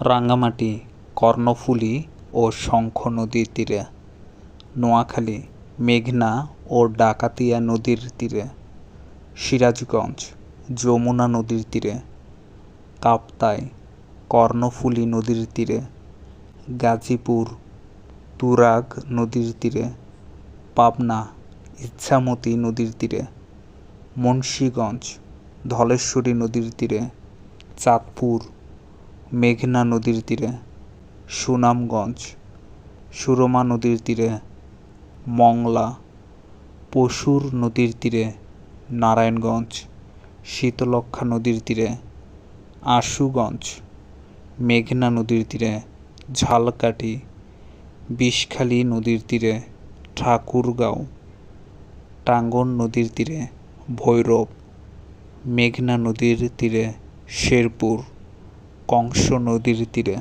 রাঙ্গামাটি কর্ণফুলী ও শঙ্খ নদীর তীরে, নোয়াখালী, মেঘনা ও ডাকাতিয়া নদীর তীরে, সিরাজগঞ্জ, যমুনা নদীর তীরে, কাপ্তাই, কর্ণফুলী নদীর তীরে, গাজীপুর, তুরাগ নদীর তীরে, পাবনা ইচ্ছামতি নদীর তীরে, মুন্সীগঞ্জ, ধলেশ্বরী নদীর তীরে, চাঁদপুর মেঘনা নদীর তীরে, সুনামগঞ্জ, সুরমা নদীর তীরে, মংলা, পশুর নদীর তীরে, নারায়ণগঞ্জ শীতলক্ষা নদীর তীরে, আশুগঞ্জ, মেঘনা নদীর তীরে, ঝালকাঠি, বিষখালী নদীর তীরে, ঠাকুরগাঁও, টাঙ্গন নদীর তীরে, ভৈরব, মেঘনা নদীর তীরে, শেরপুর। কংস নদীর তীরে।